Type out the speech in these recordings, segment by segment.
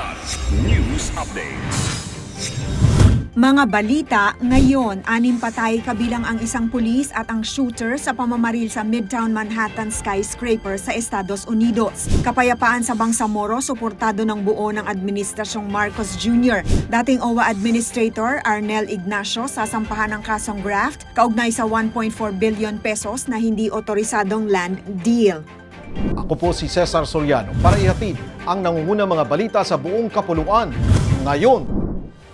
Kilat News Updates. Mga balita, ngayon, anim patay kabilang ang isang pulis at ang shooter sa pamamaril sa Midtown Manhattan skyscraper sa Estados Unidos. Kapayapaan sa Bangsamoro, suportado ng buo ng Administrasyong Marcos Jr. Dating OWA Administrator Arnel Ignacio sasampahan ng kasong graft kaugnay sa 1.4 billion pesos na hindi otorisadong land deal. Ako po si Cesar Soriano para ihatid ang nangungunang mga balita sa buong kapuluan. Ngayon,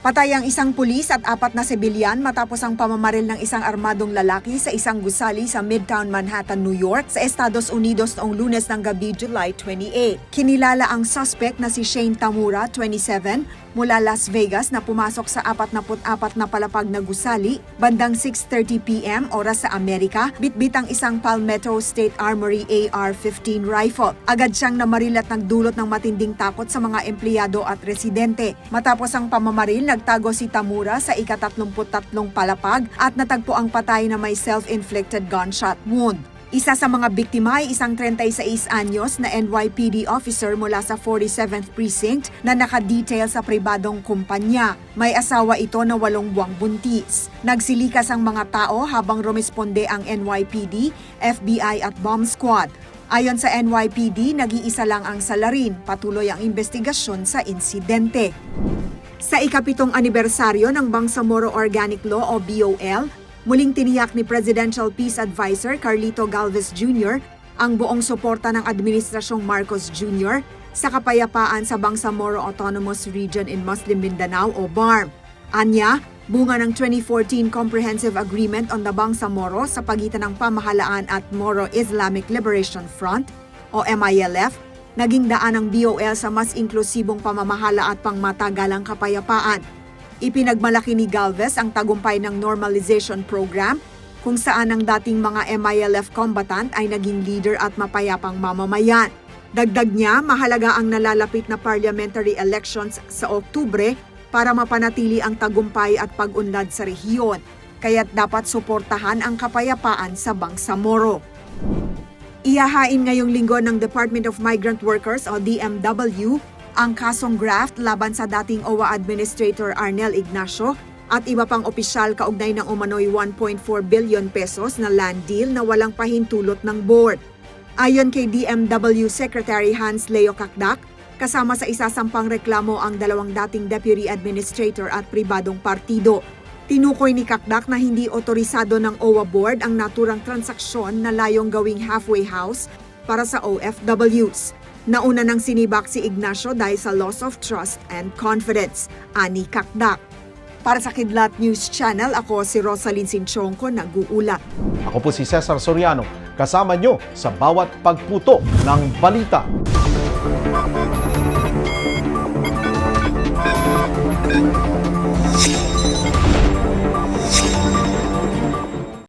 Patay ang isang pulis at apat na sibilyan matapos ang pamamaril ng isang armadong lalaki sa isang gusali sa Midtown Manhattan, New York sa Estados Unidos noong lunes ng gabi, July 28. Kinilala ang suspect na si Shane Tamura, 27, mula Las Vegas na pumasok sa 44 na palapag na gusali bandang 6.30pm oras sa Amerika, bitbit ang isang Palmetto State Armory AR-15 rifle. Agad siyang namaril at nagdulot ng matinding takot sa mga empleyado at residente. Matapos ang pamamaril, nagtago si Tamura sa ika-33 palapag at natagpo ang patay na may self-inflicted gunshot wound. Isa sa mga biktima ay isang 36 anyos na NYPD officer mula sa 47th Precinct na nakadetail sa pribadong kumpanya. May asawa ito na walong buwang buntis. Nagsilikas ang mga tao habang rumisponde ang NYPD, FBI at bomb squad. Ayon sa NYPD, nag-iisa lang ang salarin. Patuloy ang investigasyon sa insidente. Sa ikapitong anibersaryo ng Bangsamoro Organic Law o BOL, muling tiniyak ni Presidential Peace Advisor Carlito Galvez Jr. ang buong suporta ng Administrasyong Marcos Jr. sa kapayapaan sa Bangsamoro Autonomous Region in Muslim Mindanao o BARM. Anya, bunga ng 2014 Comprehensive Agreement on the Bangsamoro sa pagitan ng pamahalaan at Moro Islamic Liberation Front o MILF, naging daan ng BOL sa mas inklusibong pamamahala at pangmatagalang kapayapaan. Ipinagmalaki ni Galvez ang tagumpay ng normalization program kung saan ang dating mga MILF combatant ay naging leader at mapayapang mamamayan. Dagdag niya, mahalaga ang nalalapit na parliamentary elections sa Oktubre para mapanatili ang tagumpay at pag-unlad sa rehiyon. Kaya't dapat suportahan ang kapayapaan sa Bangsamoro. Iyahain ngayong linggo ng Department of Migrant Workers o DMW ang kasong graft laban sa dating OWA Administrator Arnel Ignacio at iba pang opisyal kaugnay ng umano'y 1.4 billion pesos na land deal na walang pahintulot ng board. Ayon kay DMW Secretary Hans Leo Kakdak, kasama sa isasampang reklamo ang dalawang dating Deputy Administrator at pribadong partido. Tinukoy ni Kakdak na hindi otorisado ng OWA Board ang naturang transaksyon na layong gawing halfway house para sa OFWs. Nauna nang sinibak si Ignacio dahil sa loss of trust and confidence, ani Kakdak. Para sa Kidlat News Channel, ako si Rosalyn Sinchonko, nag-uulat. ako po si Cesar Soriano, kasama nyo sa bawat pagputo ng balita.